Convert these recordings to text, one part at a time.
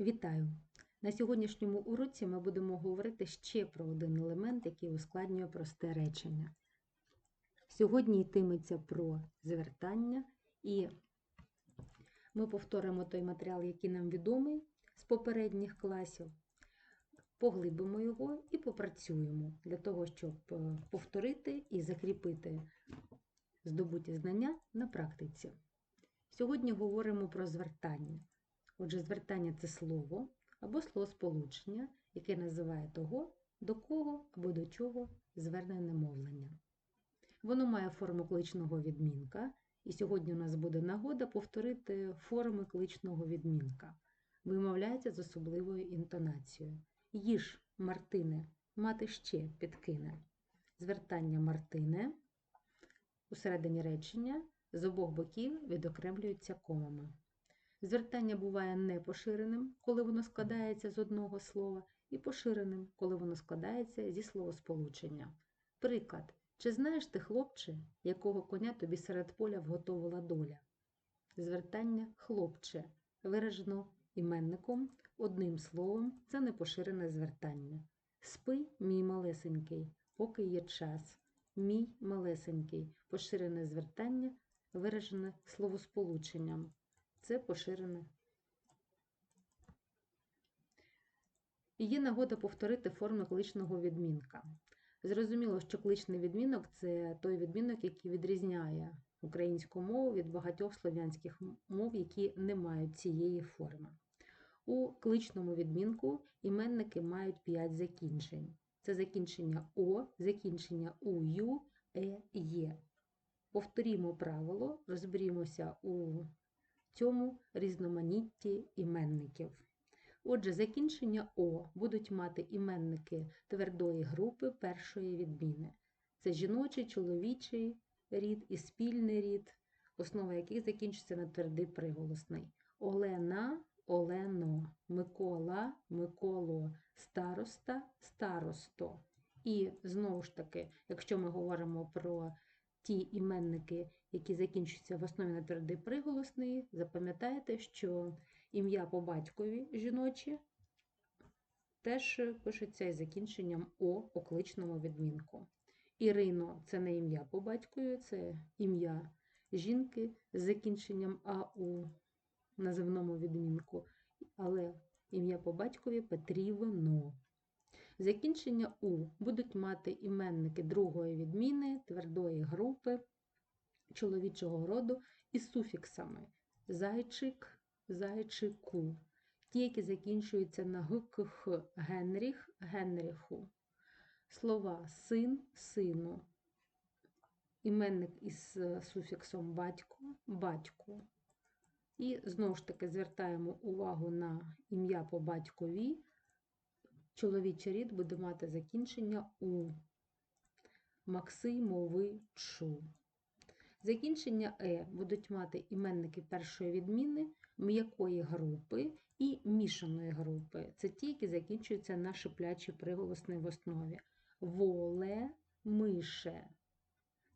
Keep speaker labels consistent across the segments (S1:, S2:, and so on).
S1: Вітаю! На сьогоднішньому уроці ми будемо говорити ще про один елемент, який ускладнює просте речення. Сьогодні йтиметься про звертання, і ми повторимо той матеріал, який нам відомий з попередніх класів, поглибимо його і попрацюємо для того, щоб е, повторити і закріпити здобуті знання на практиці. Сьогодні говоримо про звертання. Отже, звертання це слово або словосполучення, яке називає того, до кого або до чого звернене мовлення. Воно має форму кличного відмінка, і сьогодні у нас буде нагода повторити форми кличного відмінка. Вимовляється з особливою інтонацією. Їж, Мартине, мати ще підкине. Звертання Мартине у середині речення з обох боків відокремлюються комами. Звертання буває непоширеним, коли воно складається з одного слова, і поширеним, коли воно складається зі словосполучення. Приклад. Чи знаєш ти, хлопче, якого коня тобі серед поля вготовила доля? Звертання хлопче виражено іменником одним словом це непоширене звертання. Спи, мій малесенький, поки є час. Мій малесенький поширене звертання виражене словосполученням. Це поширене. І є нагода повторити форму кличного відмінка. Зрозуміло, що кличний відмінок це той відмінок, який відрізняє українську мову від багатьох слов'янських мов, які не мають цієї форми. У кличному відмінку іменники мають 5 закінчень. Це закінчення О, закінчення УЮ, Е, Є. Повторімо правило, розберімося у цьому різноманітті іменників. Отже, закінчення О будуть мати іменники твердої групи першої відміни. Це жіночий, чоловічий рід і спільний рід, основа яких закінчується на твердий приголосний. Олена, Олено, Микола, Миколо, староста, старосто. І знову ж таки, якщо ми говоримо про ті іменники, які закінчуються в основі на твердий приголосний, запам'ятайте, що ім'я по батькові жіночі теж пишеться із закінченням О по кличному відмінку. Ірино це не ім'я по батькові, це ім'я жінки з закінченням А у називному відмінку, але ім'я по батькові Петрівно. Закінчення У будуть мати іменники другої відміни, твердої групи, чоловічого роду із суфіксами зайчик, зайчику. Ті, які закінчуються на ГКХ Генріх, Генріху. Слова син, сину. Іменник із суфіксом батько, батьку. І знову ж таки звертаємо увагу на ім'я по батькові. Чоловічий рід буде мати закінчення У. Максимовичу. Закінчення Е будуть мати іменники першої відміни, м'якої групи і мішаної групи. Це ті, які закінчуються на шиплячі приголосні в основі. Воле, мише.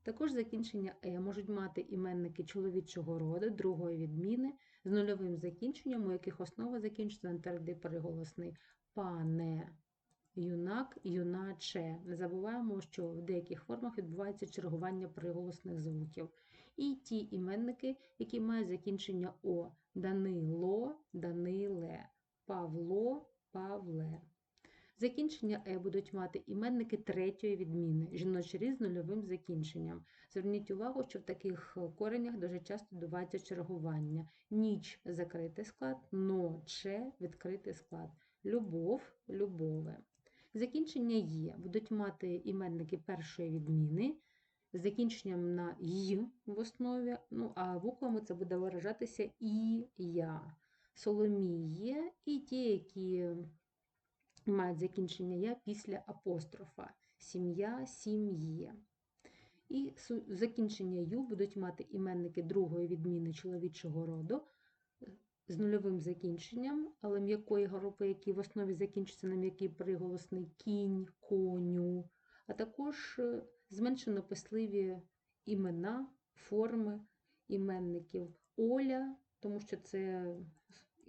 S1: Також закінчення Е можуть мати іменники чоловічого роду, другої відміни, з нульовим закінченням, у яких основа закінчується на твердий приголосний пане, юнак, юначе. Не забуваємо, що в деяких формах відбувається чергування приголосних звуків. І ті іменники, які мають закінчення О Данило, Даниле, Павло, Павле. Закінчення Е будуть мати іменники третьої відміни, жіночий з нульовим закінченням. Зверніть увагу, що в таких коренях дуже часто відбувається чергування. Ніч закритий склад, ноче відкритий склад. Любов, любове. Закінчення є будуть мати іменники першої відміни з закінченням на й в основі, ну а буквами це буде виражатися і я. Соломіє і ті, які мають закінчення я після апострофа. Сім'я, сім'є. І закінчення ю будуть мати іменники другої відміни чоловічого роду з нульовим закінченням, але м'якої групи, які в основі закінчуються на м'який приголосний кінь, коню, а також зменшено писливі імена, форми іменників Оля, тому що це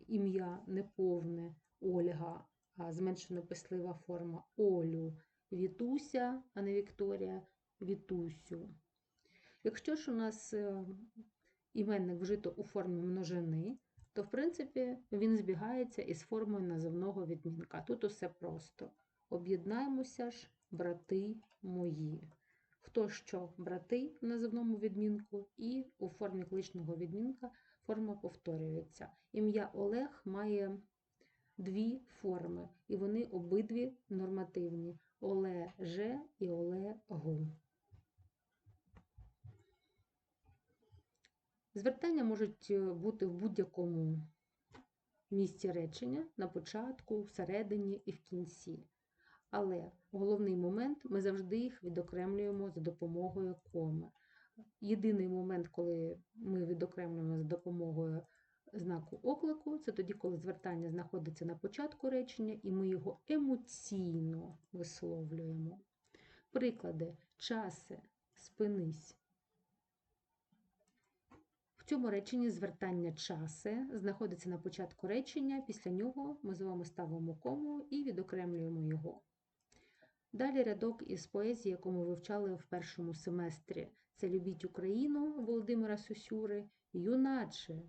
S1: ім'я неповне Ольга, а зменшено пислива форма Олю, Вітуся, а не Вікторія, Вітусю. Якщо ж у нас е, іменник вжито у формі множини, то в принципі він збігається із формою називного відмінка. Тут усе просто. Об'єднаємося ж, брати мої. Хто що брати в називному відмінку, і у формі кличного відмінка форма повторюється. Ім'я Олег має дві форми, і вони обидві нормативні: Олеже і Олегу. Звертання можуть е, бути в будь-якому місці речення на початку, всередині і в кінці. Але головний момент ми завжди їх відокремлюємо за допомогою коми. Єдиний момент, коли ми відокремлюємо за допомогою знаку оклику, це тоді, коли звертання знаходиться на початку речення, і ми його емоційно висловлюємо. Приклади часе, спинись. Цьому реченні звертання часи знаходиться на початку речення, після нього ми з вами ставимо кому і відокремлюємо його. Далі рядок із поезії, яку ми вивчали в першому семестрі. Це Любіть Україну Володимира Сосюри, юначе.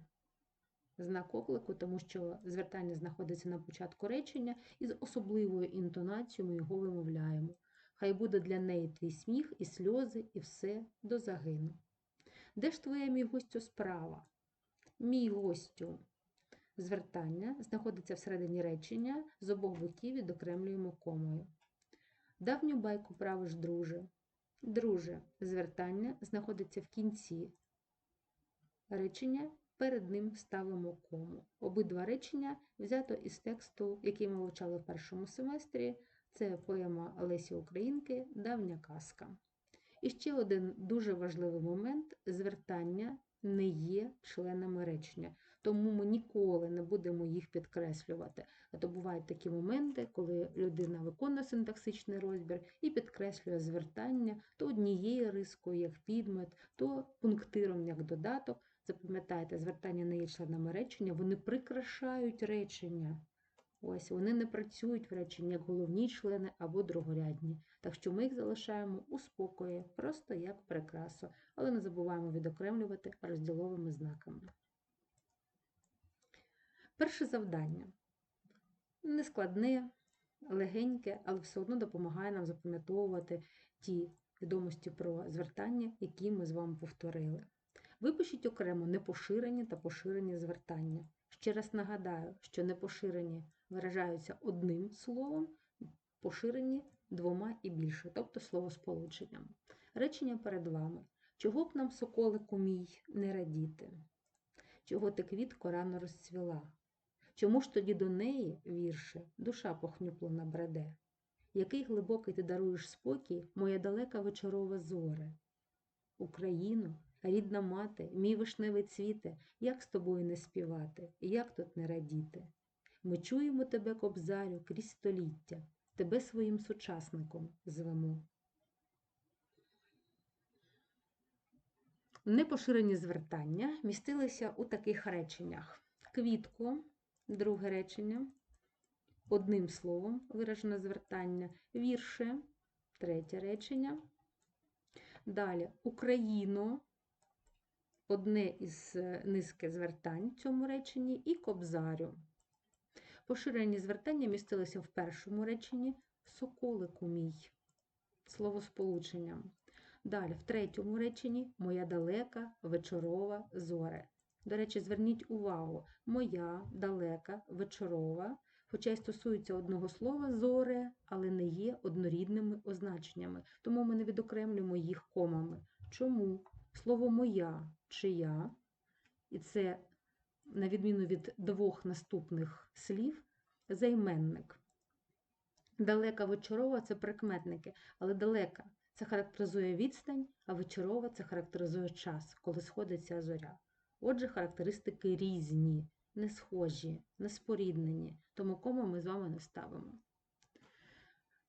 S1: Знак оклику, тому що звертання знаходиться на початку речення, і з особливою інтонацією ми його вимовляємо. Хай буде для неї твій сміх, і сльози, і все до загину. Де ж твоя мій гостю справа? Мій гостю. Звертання знаходиться всередині речення, з обох боків відокремлюємо комою. Давню байку правиш, друже. Друже, звертання знаходиться в кінці речення, перед ним ставимо кому. Обидва речення взято із тексту, який ми вивчали в першому семестрі. Це поема Лесі Українки Давня казка. І ще один дуже важливий момент: звертання не є членами речення, тому ми ніколи не будемо їх підкреслювати. А то бувають такі моменти, коли людина виконує синтаксичний розбір і підкреслює звертання то однією рискою, як підмет, то пунктиром як додаток. Запам'ятайте, звертання не є членами речення, вони прикрашають речення. Ось вони не працюють в реченні як головні члени або другорядні. Так що ми їх залишаємо у спокої, просто як прикрасу, але не забуваємо відокремлювати розділовими знаками. Перше завдання нескладне, легеньке, але все одно допомагає нам запам'ятовувати ті відомості про звертання, які ми з вами повторили. Випишіть окремо непоширені та поширені звертання. Ще раз нагадаю, що непоширені виражаються одним словом, поширені двома і більше, тобто словосполученням. Речення перед вами. Чого б нам, соколику мій, не радіти? Чого ти квітко рано розцвіла? Чому ж тоді до неї, вірше, душа похнюплена бреде? Який глибокий ти даруєш спокій, моя далека вечорова зоре? Україну, рідна мати, мій вишневий цвіте, як з тобою не співати, як тут не радіти? Ми чуємо тебе, кобзарю, крізь століття, тебе своїм сучасником звемо. Непоширені звертання містилися у таких реченнях: квітко, друге речення, одним словом виражене звертання, вірше, третє речення. Далі Україно, одне із низки звертань в цьому реченні, і кобзарю. Поширені звертання містилися в першому реченні соколику мій, словосполученням. Далі, в третьому реченні моя далека вечорова зоре. До речі, зверніть увагу, моя далека вечорова, хоча й стосується одного слова зоре, але не є однорідними означеннями, тому ми не відокремлюємо їх комами. Чому? Слово моя чия, і це, на відміну від двох наступних слів, займенник. Далека вечорова це прикметники, але далека це характеризує відстань, а вечорова це характеризує час, коли сходиться зоря. Отже, характеристики різні, не схожі, не споріднені, тому кому ми з вами не ставимо.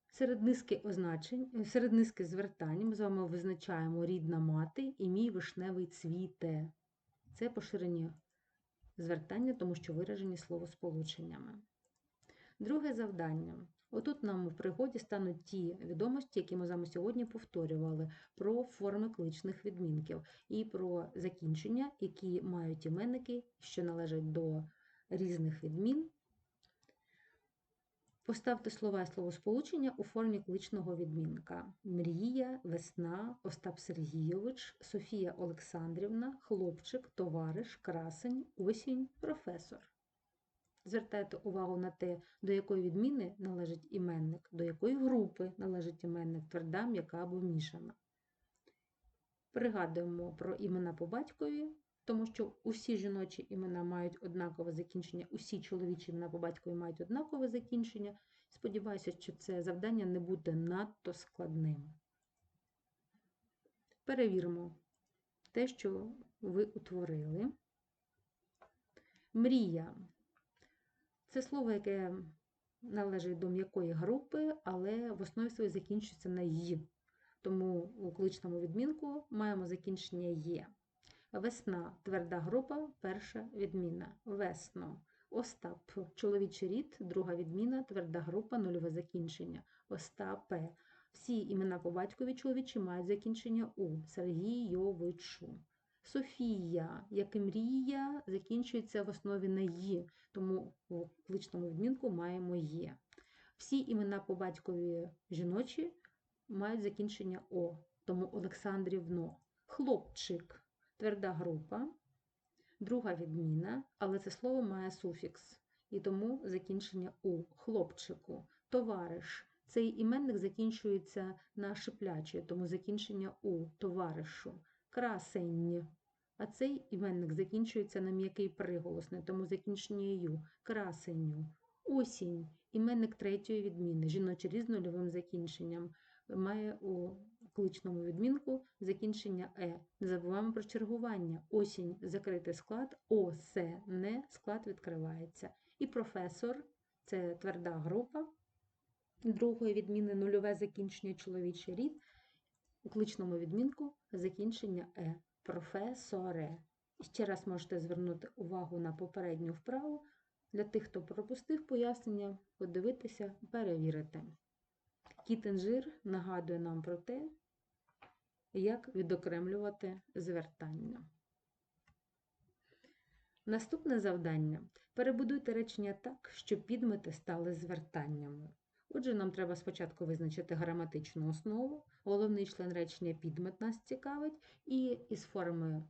S1: Серед низки означень, серед низки звертань ми з вами визначаємо рідна мати і мій вишневий цвіте. Це поширені звертання, тому що виражені словосполученнями. Друге завдання. Отут нам в пригоді стануть ті відомості, які ми з вами сьогодні повторювали, про форми кличних відмінків і про закінчення, які мають іменники, що належать до різних відмін. Поставте слова і словосполучення у формі кличного відмінка: Мрія, весна, Остап Сергійович, Софія Олександрівна, хлопчик, товариш, красень, осінь, професор. Звертайте увагу на те, до якої відміни належить іменник, до якої групи належить іменник, тверда, м'яка або мішана. Пригадуємо про імена по батькові, тому що усі жіночі імена мають однакове закінчення, усі чоловічі імена по батькові мають однакове закінчення. Сподіваюся, що це завдання не буде надто складним. Перевіримо те, що ви утворили. Мрія. Це слово, яке належить до м'якої групи, але в основі своїй закінчується на «й». Тому у кличному відмінку маємо закінчення є. Весна тверда група, перша відміна. Весно. Остап чоловічий рід, друга відміна, тверда група, нульове закінчення. Остапе. Всі імена по батькові чоловічі мають закінчення у Сергійовичу. Софія, як і мрія, закінчується в основі на «ї», тому у кличному відмінку маємо є. Всі імена по батькові жіночі мають закінчення О, тому Олександрівно. Хлопчик, тверда група, друга відміна, але це слово має суфікс, і тому закінчення У. Хлопчику, товариш. Цей іменник закінчується на шипляче, тому закінчення У, товаришу, красень. А цей іменник закінчується на м'який приголосний, тому закінчення ю, красенню. Осінь, іменник третьої відміни, жіноче різ з нульовим закінченням, має у кличному відмінку закінчення е. Не забуваємо про чергування. Осінь закритий склад, о, се, не, склад відкривається. І професор це тверда група. Другої відміни нульове закінчення чоловічий рід. У кличному відмінку закінчення е професоре. Ще раз можете звернути увагу на попередню вправу. Для тих, хто пропустив пояснення, подивитися, перевірити. Кіт-інжир нагадує нам про те, як відокремлювати звертання. Наступне завдання перебудуйте речення так, щоб підмети стали звертаннями. Отже, нам треба спочатку визначити граматичну основу, головний член речення підмет нас цікавить, і із форми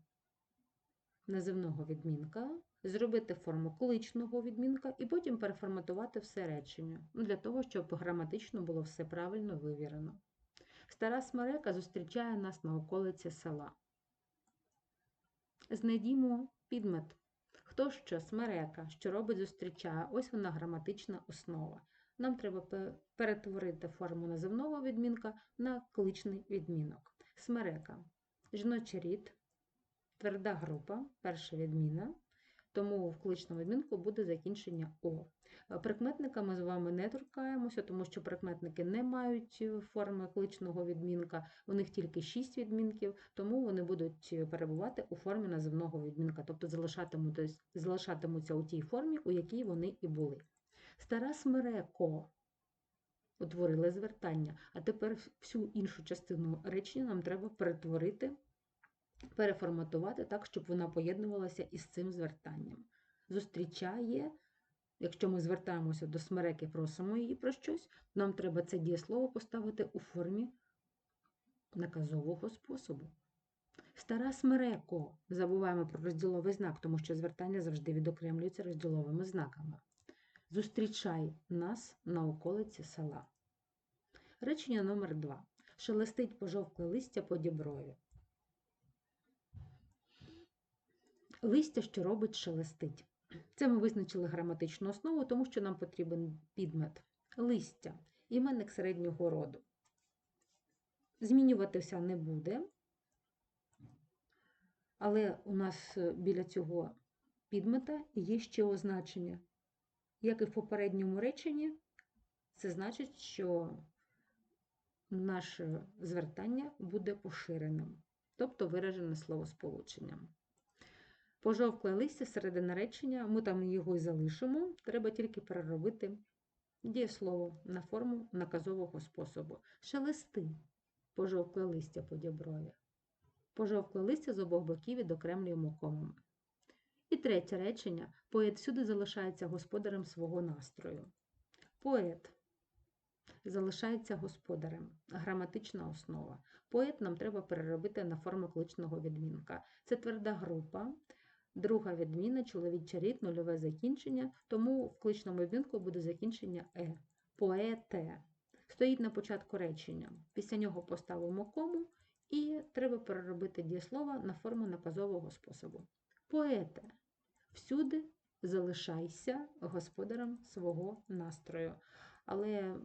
S1: називного відмінка зробити форму кличного відмінка і потім переформатувати все речення, ну, для того, щоб граматично було все правильно вивірено. Стара смерека зустрічає нас на околиці села. Знайдімо підмет. Хто що смерека, що робить, зустрічає, ось вона граматична основа нам треба перетворити форму називного відмінка на кличний відмінок. Смерека. Жіночий рід, тверда група, перша відміна, тому в кличному відмінку буде закінчення О. Прикметника ми з вами не торкаємося, тому що прикметники не мають форми кличного відмінка, у них тільки 6 відмінків, тому вони будуть перебувати у формі називного відмінка, тобто залишатимуться у тій формі, у якій вони і були. Стара Смиреко утворили звертання, а тепер всю іншу частину речення нам треба перетворити, переформатувати так, щоб вона поєднувалася із цим звертанням. Зустрічає, якщо ми звертаємося до смереки, просимо її про щось, нам треба це дієслово поставити у формі наказового способу. Стара смереко. Забуваємо про розділовий знак, тому що звертання завжди відокремлюється розділовими знаками. Зустрічай нас на околиці села. Речення номер 2 Шелестить пожовкле листя по діброві. Листя, що робить, шелестить. Це ми визначили граматичну основу, тому що нам потрібен підмет. Листя, іменник середнього роду. Змінюватися не буде, але у нас біля цього підмета є ще означення як і в попередньому реченні, це значить, що наше звертання буде поширеним, тобто виражене словосполученням. Пожовкле листя середина речення, ми там його і залишимо, треба тільки переробити дієслово на форму наказового способу. Шелести пожовкле листя по діброві. Пожовкле листя з обох боків відокремлюємо комами. І третє речення. Поет всюди залишається господарем свого настрою. Поет залишається господарем. Граматична основа. Поет нам треба переробити на форму кличного відмінка. Це тверда група. Друга відміна, чоловічий рід, нульове закінчення, тому в кличному відмінку буде закінчення е. Поете. Стоїть на початку речення. Після нього поставимо кому і треба переробити дієслова на форму наказового способу. Поете. Всюди залишайся господарем свого настрою. Але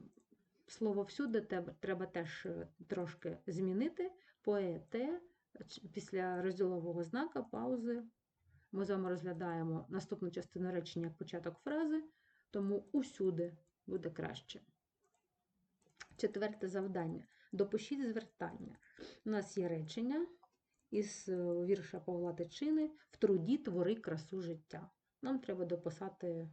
S1: слово всюди треба теж е, трошки змінити. Поете після розділового знака, паузи. Ми з вами розглядаємо наступну частину речення як початок фрази, тому усюди буде краще. Четверте завдання. Допишіть звертання. У нас є речення із е, вірша Павла Тичини В труді твори красу життя. Нам треба дописати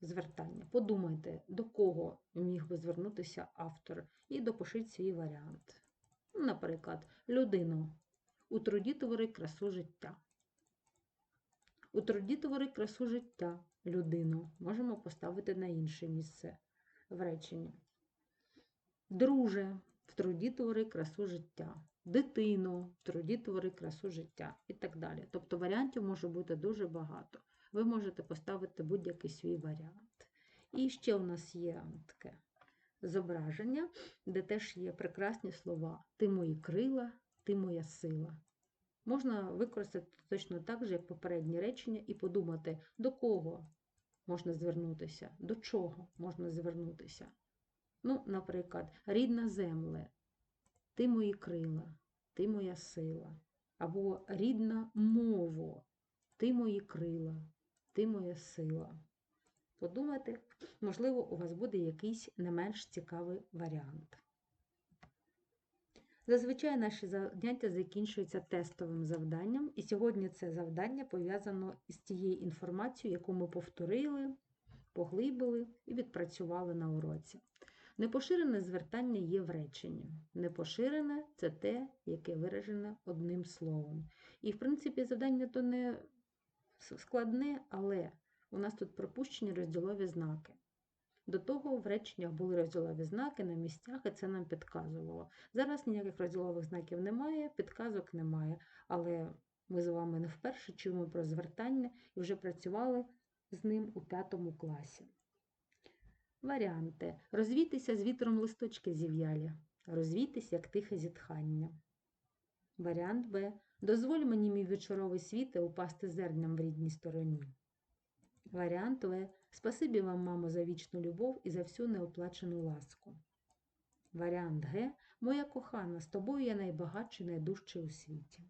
S1: звертання. Подумайте, до кого міг би звернутися автор, і допишіть свій варіант. Наприклад, людину. У труді твори красу життя. У труді твори красу життя. Людину. Можемо поставити на інше місце в реченні. Друже, в труді твори красу життя. Дитино, в труді твори красу життя і так далі. Тобто варіантів може бути дуже багато. Ви можете поставити будь-який свій варіант. І ще у нас є таке зображення, де теж є прекрасні слова Ти мої крила, ти моя сила. Можна використати точно так же, як попередні речення, і подумати, до кого можна звернутися, до чого можна звернутися. Ну, наприклад, рідна земле, ти мої крила, ти моя сила. Або рідна мова, ти мої крила, ти моя сила. Подумайте, можливо, у вас буде якийсь не менш цікавий варіант. Зазвичай наші заняття закінчуються тестовим завданням, і сьогодні це завдання пов'язано із тією інформацією, яку ми повторили, поглибили і відпрацювали на уроці. Непоширене звертання є в реченні. Непоширене це те, яке виражене одним словом. І, в принципі, завдання то не складне, але у нас тут пропущені розділові знаки. До того в реченнях були розділові знаки на місцях, і це нам підказувало. Зараз ніяких розділових знаків немає, підказок немає, але ми з вами не вперше чуємо про звертання і вже працювали з ним у п'ятому класі. Варіанти. Розвійтеся з вітром листочки зів'ялі. Розвійтесь, як тихе зітхання. Варіант Б. Дозволь мені мій вечоровий світе упасти зерням в рідній стороні. Варіант В. Спасибі вам, мамо, за вічну любов і за всю неоплачену ласку. Варіант Г. Моя кохана, з тобою я найбагатший, найдужчий у світі.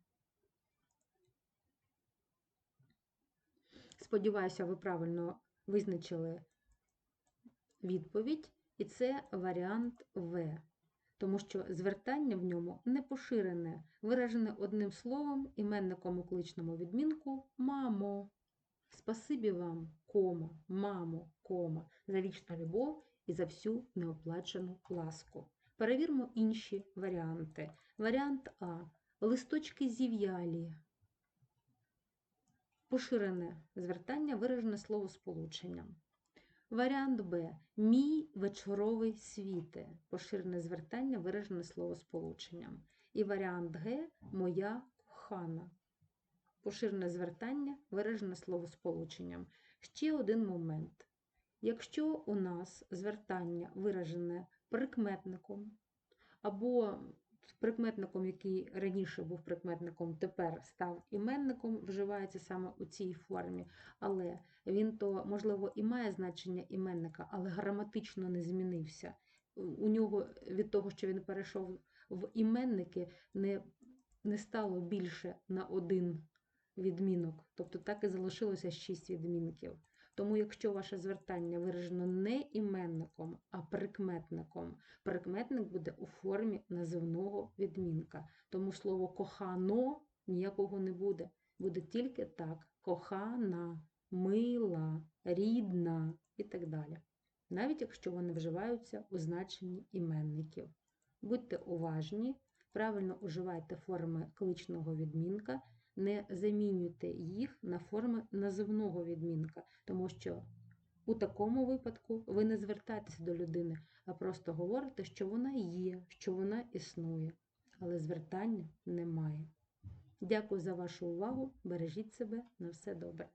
S1: Сподіваюся, ви правильно визначили відповідь, і це варіант В, тому що звертання в ньому не поширене, виражене одним словом, іменником у кличному відмінку мамо. Спасибі вам, кома, мамо, кома, за вічну любов і за всю неоплачену ласку. Перевірмо інші варіанти. Варіант А. Листочки зів'ялі. Поширене звертання виражене словосполученням. Варіант Б. Мій вечоровий світе. Поширене звертання виражене словосполученням. І варіант Г. Моя кохана. Поширене звертання виражене словосполученням. Ще один момент. Якщо у нас звертання виражене прикметником, або прикметником, який раніше був прикметником, тепер став іменником, вживається саме у цій формі, але він то, можливо, і має значення іменника, але граматично не змінився. У нього від того, що він перейшов в іменники, не, не стало більше на один відмінок, тобто так і залишилося 6 відмінків. Тому, якщо ваше звертання виражено не іменником, а прикметником, прикметник буде у формі називного відмінка. Тому слово кохано ніякого не буде. Буде тільки так, кохана, мила, рідна і так далі. Навіть якщо вони вживаються у значенні іменників. Будьте уважні, правильно уживайте форми кличного відмінка, не замінюйте їх на форми називного відмінка, тому що у такому випадку ви не звертаєтеся до людини, а просто говорите, що вона є, що вона існує, але звертання немає. Дякую за вашу увагу. Бережіть себе на все добре.